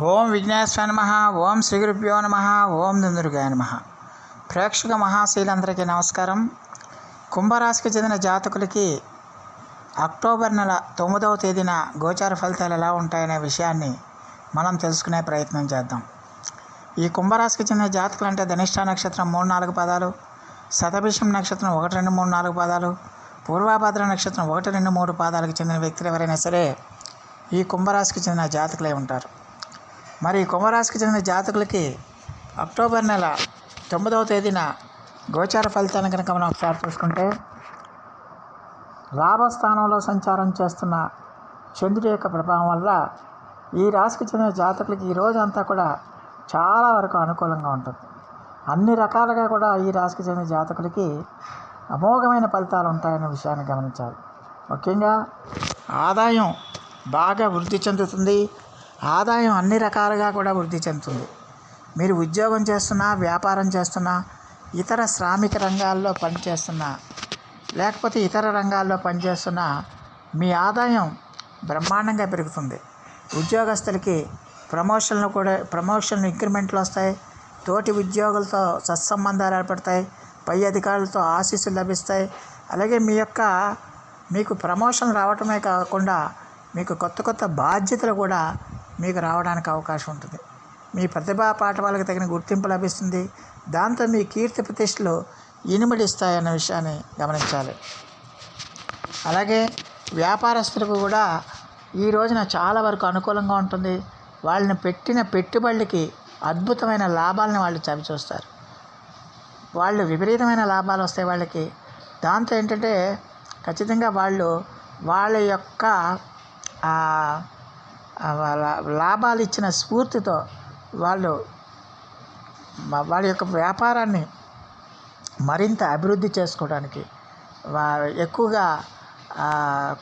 ఓం విఘ్నేశ్వర నమ ఓం శ్రీగురుభ్యో నమ ఓం దుందురుగాయ నమ. ప్రేక్షక మహాశీలందరికీ నమస్కారం. కుంభరాశికి చెందిన జాతకులకి అక్టోబర్ నెల తొమ్మిదవ తేదీన గోచార ఫలితాలు ఎలా ఉంటాయనే విషయాన్ని మనం తెలుసుకునే ప్రయత్నం చేద్దాం. ఈ కుంభరాశికి చెందిన జాతకులు అంటే ధనిష్ట నక్షత్రం మూడు నాలుగు పదాలు శతభిషం నక్షత్రం ఒకటి రెండు మూడు నాలుగు పదాలు పూర్వాభద్ర నక్షత్రం ఒకటి రెండు మూడు పాదాలకు చెందిన వ్యక్తులు ఎవరైనా సరే ఈ కుంభరాశికి చెందిన జాతకులే ఉంటారు. మరి ఈ కుంభరాశికి చెందిన జాతకులకి అక్టోబర్ నెల తొమ్మిదవ తేదీన గోచార ఫలితాన్ని కనుక మనం ఒకసారి చూసుకుంటే లాభస్థానంలో సంచారం చేస్తున్న చంద్రుడి యొక్క ప్రభావం వల్ల ఈ రాశికి చెందిన జాతకులకి ఈ రోజంతా కూడా చాలా వరకు అనుకూలంగా ఉంటుంది. అన్ని రకాలుగా కూడా ఈ రాశికి చెందిన జాతకులకి అమోఘమైన ఫలితాలు ఉంటాయనే విషయాన్ని గమనించాలి. ముఖ్యంగా ఆదాయం బాగా వృద్ధి చెందుతుంది. ఆదాయం అన్ని రకాలుగా కూడా వృద్ధి చెందుతుంది. మీరు ఉద్యోగం చేస్తున్నా వ్యాపారం చేస్తున్నా ఇతర శ్రామిక రంగాల్లో పనిచేస్తున్నా లేకపోతే ఇతర రంగాల్లో పనిచేస్తున్నా మీ ఆదాయం బ్రహ్మాండంగా పెరుగుతుంది. ఉద్యోగస్తులకి ప్రమోషన్లు కూడా ప్రమోషన్లు ఇంక్రిమెంట్లు వస్తాయి. తోటి ఉద్యోగులతో సత్సంబంధాలు ఏర్పడతాయి. పై అధికారులతో ఆశీస్సులు లభిస్తాయి. అలాగే మీ యొక్క మీకు ప్రమోషన్ రావటమే కాకుండా మీకు కొత్త కొత్త బాధ్యతలు కూడా మీకు రావడానికి అవకాశం ఉంటుంది. మీ ప్రతిభా పాఠవాళ్ళకి తగిన గుర్తింపు లభిస్తుంది. దాంతో మీ కీర్తి ప్రతిష్టలు ఇనుమడిస్తాయన్న విషయాన్ని గమనించాలి. అలాగే వ్యాపారస్తులకు కూడా ఈ రోజున చాలా వరకు అనుకూలంగా ఉంటుంది. వాళ్ళని పెట్టిన పెట్టుబడులకి అద్భుతమైన లాభాలను వాళ్ళు చవిచూస్తారు వాళ్ళు విపరీతమైన లాభాలు వస్తాయి వాళ్ళకి. దాంతో ఏంటంటే ఖచ్చితంగా వాళ్ళు వాళ్ళ యొక్క లాభాలు ఇచ్చిన స్ఫూర్తితో వాళ్ళు వాళ్ళ యొక్క వ్యాపారాన్ని మరింత అభివృద్ధి చేసుకోవడానికి వారు ఎక్కువగా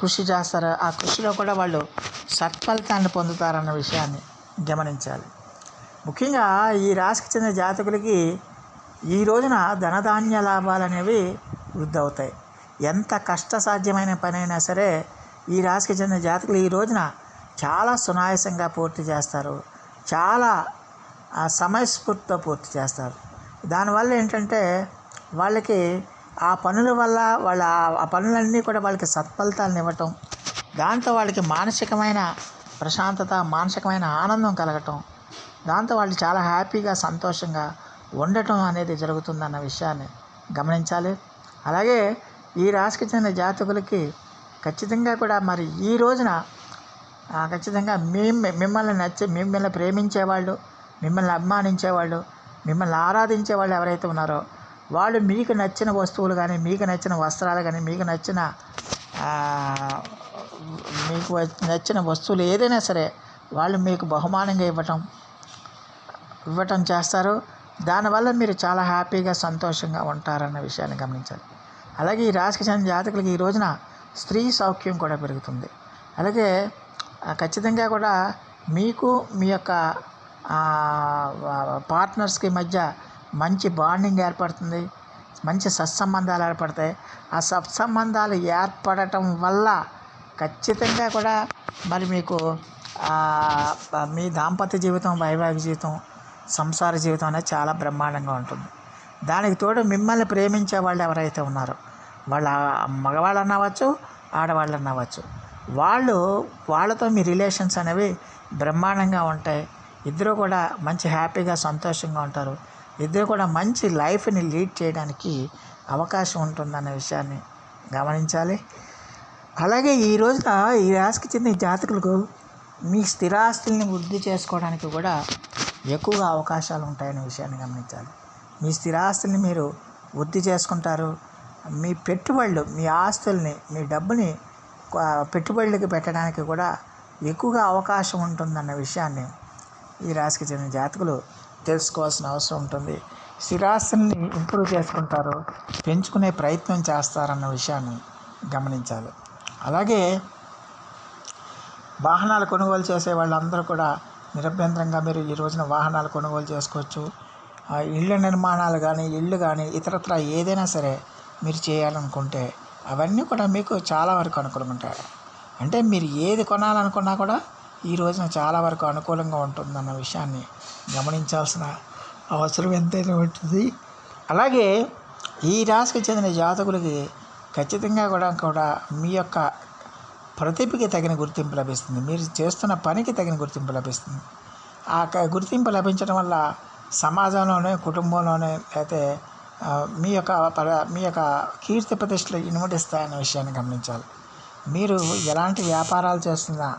కృషి చేస్తారు. ఆ కృషిలో కూడా వాళ్ళు సత్ఫలితాన్ని పొందుతారన్న విషయాన్ని గమనించాలి. ముఖ్యంగా ఈ రాశికి చెందిన జాతకులకి ఈ రోజున ధనధాన్య లాభాలు అనేవి వృద్ధి అవుతాయి ఎంత కష్టసాధ్యమైన పనైనా సరే ఈ రాశికి చెందిన జాతకులు ఈ రోజున చాలా సునాయాసంగా పూర్తి చేస్తారు. చాలా సమయస్ఫూర్తితో పూర్తి చేస్తారు. దానివల్ల ఏంటంటే వాళ్ళకి ఆ పనుల వల్ల వాళ్ళ ఆ- పనులన్నీ కూడా వాళ్ళకి సత్ఫలితాలను ఇవ్వటం దాంతో వాళ్ళకి మానసికమైన ప్రశాంతత మానసికమైన ఆనందం కలగటం దాంతో వాళ్ళు చాలా హ్యాపీగా సంతోషంగా ఉండటం అనేది జరుగుతుందన్న విషయాన్ని గమనించాలి. అలాగే ఈ రాశికి చెందిన జాతకులకి ఖచ్చితంగా కూడా మరి ఈ రోజున ఖచ్చితంగా మేము మిమ్మల్ని నచ్చే మిమ్మల్ని ప్రేమించేవాళ్ళు మిమ్మల్ని అభిమానించేవాళ్ళు మిమ్మల్ని ఆరాధించే వాళ్ళు ఎవరైతే ఉన్నారో వాళ్ళు మీకు నచ్చిన వస్తువులు కానీ మీకు నచ్చిన వస్త్రాలు కానీ మీకు నచ్చిన మీకు నచ్చిన వస్తువులు ఏదైనా సరే వాళ్ళు మీకు బహుమానంగా ఇవ్వటం ఇవ్వటం చేస్తారు. దానివల్ల మీరు చాలా హ్యాపీగా సంతోషంగా ఉంటారన్న విషయాన్ని గమనించాలి. అలాగే ఈ రాశికి చెందిన జాతకులకి ఈ రోజున స్త్రీ సౌఖ్యం కూడా పెరుగుతుంది. అలాగే ఖచ్చితంగా కూడా మీకు మీ యొక్క పార్ట్నర్స్కి మధ్య మంచి బాండింగ్ ఏర్పడుతుంది మంచి సత్సంబంధాలు ఏర్పడతాయి. ఆ సత్సంబంధాలు ఏర్పడటం వల్ల ఖచ్చితంగా కూడా మరి మీకు మీ దాంపత్య జీవితం వైవాహిక జీవితం సంసార జీవితం అనేది చాలా బ్రహ్మాండంగా ఉంటుంది. దానికి తోడు మిమ్మల్ని ప్రేమించే వాళ్ళు ఎవరైతే ఉన్నారో వాళ్ళ మగవాళ్ళు అన్నవచ్చు ఆడవాళ్ళు అన్నవచ్చు వాళ్ళు వాళ్ళతో మీ రిలేషన్స్ అనేవి బ్రహ్మాండంగా ఉంటాయి. ఇద్దరు కూడా మంచి హ్యాపీగా సంతోషంగా ఉంటారు. ఇద్దరు కూడా మంచి లైఫ్ని లీడ్ చేయడానికి అవకాశం ఉంటుందన్న విషయాన్ని గమనించాలి. అలాగే ఈ రోజున ఈ రాశికి చెందిన జాతకులకు మీ స్థిరాస్తుల్ని వృద్ధి చేసుకోవడానికి కూడా ఎక్కువగా అవకాశాలు ఉంటాయనే విషయాన్ని గమనించాలి. మీ స్థిరాస్తుల్ని మీరు వృద్ధి చేసుకుంటారు. మీ పెట్టుబడులు మీ ఆస్తుల్ని మీ డబ్బుని పెట్టుబడులకి పెట్టడానికి కూడా ఎక్కువగా అవకాశం ఉంటుందన్న విషయాన్ని ఈ రాశికి చెందిన జాతకులు తెలుసుకోవాల్సిన అవసరం ఉంటుంది. స్థిరాస్తుల్ని ఇంప్రూవ్ చేసుకుంటారు పెంచుకునే ప్రయత్నం చేస్తారన్న విషయాన్ని గమనించాలి. అలాగే వాహనాలు కొనుగోలు చేసే వాళ్ళందరూ కూడా నిరభ్యంతరంగా మీరు ఈ రోజున వాహనాలు కొనుగోలు చేసుకోవచ్చు. ఆ ఇళ్ళ నిర్మాణాలు కానీ ఇళ్ళు కానీ ఇతరత్ర ఏదైనా సరే మీరు చేయాలనుకుంటే అవన్నీ కూడా మీకు చాలా వరకు అనుకూలంగా ఉంటాయి. అంటే మీరు ఏది కొనాలనుకున్నా కూడా ఈ రోజున చాలా వరకు అనుకూలంగా ఉంటుందన్న విషయాన్ని గమనించాల్సిన అవసరం ఎంతైనా ఉంటుంది. అలాగే ఈ రాశికి చెందిన జాతకులకి ఖచ్చితంగా కూడా కూడా మీ యొక్క ప్రతిభకి తగిన గుర్తింపు లభిస్తుంది. మీరు చేస్తున్న పనికి తగిన గుర్తింపు లభిస్తుంది. ఆ క- గుర్తింపు లభించడం వల్ల సమాజంలోనే కుటుంబంలోనే అయితే మీ యొక్క పర- మీ యొక్క కీర్తి ప్రతిష్టలు ఇనుమడిస్తాయన్న విషయాన్ని గమనించాలి. మీరు ఎలాంటి వ్యాపారాలు చేస్తున్నా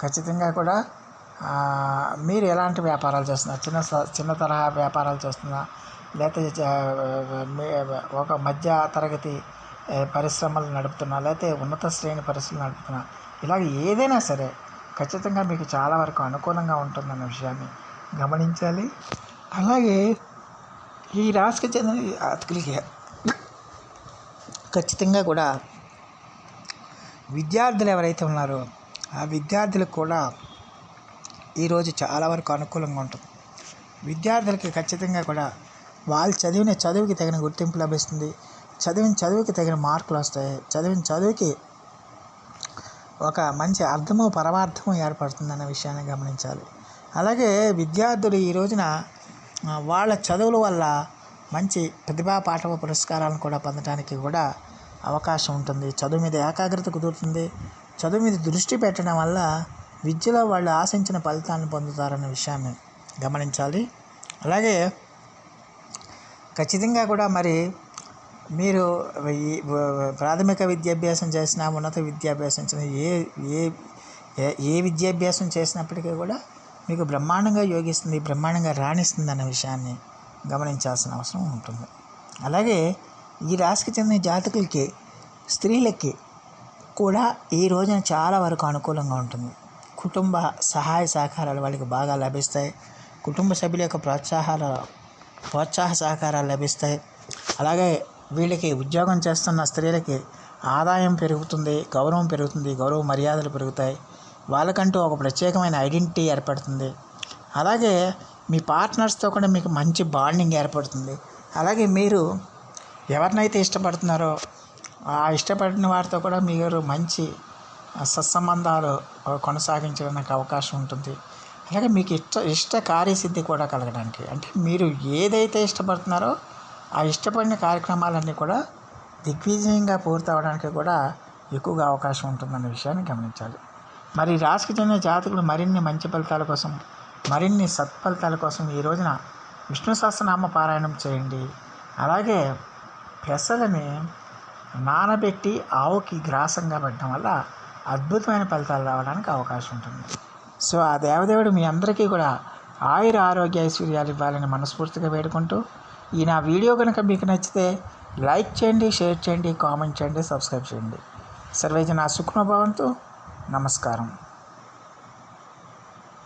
ఖచ్చితంగా కూడా మీరు ఎలాంటి వ్యాపారాలు చేస్తున్నా చిన్న స- చిన్న తరహా వ్యాపారాలు చేస్తున్నా లేకపోతే ఒక మధ్య తరగతి పరిశ్రమలు నడుపుతున్నా లేకపోతే ఉన్నత శ్రేణి పరిశ్రమలు నడుపుతున్నా ఇలాగ ఏదైనా సరే ఖచ్చితంగా మీకు చాలా వరకు అనుకూలంగా ఉంటుందన్న విషయాన్ని గమనించాలి. అలాగే ఈ రాశికి చెందిన జాతకులకి ఖచ్చితంగా కూడా విద్యార్థులు ఎవరైతే ఉన్నారో ఆ విద్యార్థులకు కూడా ఈరోజు చాలా వరకు అనుకూలంగా ఉంటుంది విద్యార్థులకి ఖచ్చితంగా కూడా వాళ్ళు చదివిన చదువుకి తగిన గుర్తింపు లభిస్తుంది. చదివిన చదువుకి తగిన మార్కులు వస్తాయి. చదివిన చదువుకి ఒక మంచి అర్థము పరమార్థము ఏర్పడుతుందన్న విషయాన్ని గమనించాలి. అలాగే విద్యార్థులు ఈ రోజున వాళ్ళ చదువుల వల్ల మంచి ప్రతిభా పాఠవ పురస్కారాలను కూడా పొందడానికి కూడా అవకాశం ఉంటుంది. చదువు మీద ఏకాగ్రత కుదురుతుంది. చదువు మీద దృష్టి పెట్టడం వల్ల విద్యలో వాళ్ళు ఆశించిన ఫలితాలను పొందుతారన్న విషయాన్ని గమనించాలి. అలాగే ఖచ్చితంగా కూడా మరి మీరు ఈ ప్రాథమిక విద్యాభ్యాసం చేసినా ఉన్నత విద్యాభ్యాసం చేసిన ఏ ఏ- ఏ విద్యాభ్యాసం చేసినప్పటికీ కూడా మీకు బ్రహ్మాండంగా యోగిస్తుంది బ్రహ్మాండంగా రాణిస్తుంది అన్న విషయాన్ని గమనించాల్సిన అవసరం ఉంటుంది. అలాగే ఈ రాశికి చెందిన జాతకులకి స్త్రీలకి కూడా ఈ రోజున చాలా వరకు అనుకూలంగా ఉంటుంది. కుటుంబ సహాయ సహకారాలు వాళ్ళకి బాగా లభిస్తాయి. కుటుంబ సభ్యుల యొక్క ప్రోత్సాహాల ప్రోత్సాహ సహకారాలు లభిస్తాయి. అలాగే వీళ్ళకి ఉద్యోగం చేస్తున్న స్త్రీలకి ఆదాయం పెరుగుతుంది గౌరవం పెరుగుతుంది గౌరవ మర్యాదలు పెరుగుతాయి. వాళ్ళకంటూ ఒక ప్రత్యేకమైన ఐడెంటిటీ ఏర్పడుతుంది. అలాగే మీ పార్ట్నర్స్తో కూడా మీకు మంచి బాండింగ్ ఏర్పడుతుంది. అలాగే మీరు ఎవరినైతే ఇష్టపడుతున్నారో ఆ ఇష్టపడిన వారితో కూడా మీరు మంచి సత్సంబంధాలు కొనసాగించడానికి అవకాశం ఉంటుంది. అలాగే మీకు ఇష్ట ఇష్ట కార్యసిద్ధి కూడా కలగడానికి. అంటే మీరు ఏదైతే ఇష్టపడుతున్నారో ఆ ఇష్టపడిన కార్యక్రమాలన్నీ కూడా దిగ్విజయంగా పూర్తవడానికి కూడా ఎక్కువగా అవకాశం ఉంటుందన్న విషయాన్ని గమనించాలి. మరి రాశికి చెందిన జాతకులు మరిన్ని మంచి ఫలితాల కోసం మరిన్ని సత్ఫలితాల కోసం ఈ రోజున విష్ణు సహస్రనామ పారాయణం చేయండి. అలాగే పెసలని నానబెట్టి ఆవుకి గ్రాసంగా పెట్టడం వల్ల అద్భుతమైన ఫలితాలు రావడానికి అవకాశం ఉంటుంది. సో ఆ దేవదేవుడు మీ అందరికీ కూడా ఆయుర ఆరోగ్య ఐశ్వర్యాలు ఇవ్వాలని మనస్ఫూర్తిగా వేడుకుంటూ ఈ నా వీడియో కనుక మీకు నచ్చితే లైక్ చేయండి షేర్ చేయండి కామెంట్ చేయండి సబ్స్క్రైబ్ చేయండి. సర్వేజన సుఖ్నభవంతు నమస్కారం.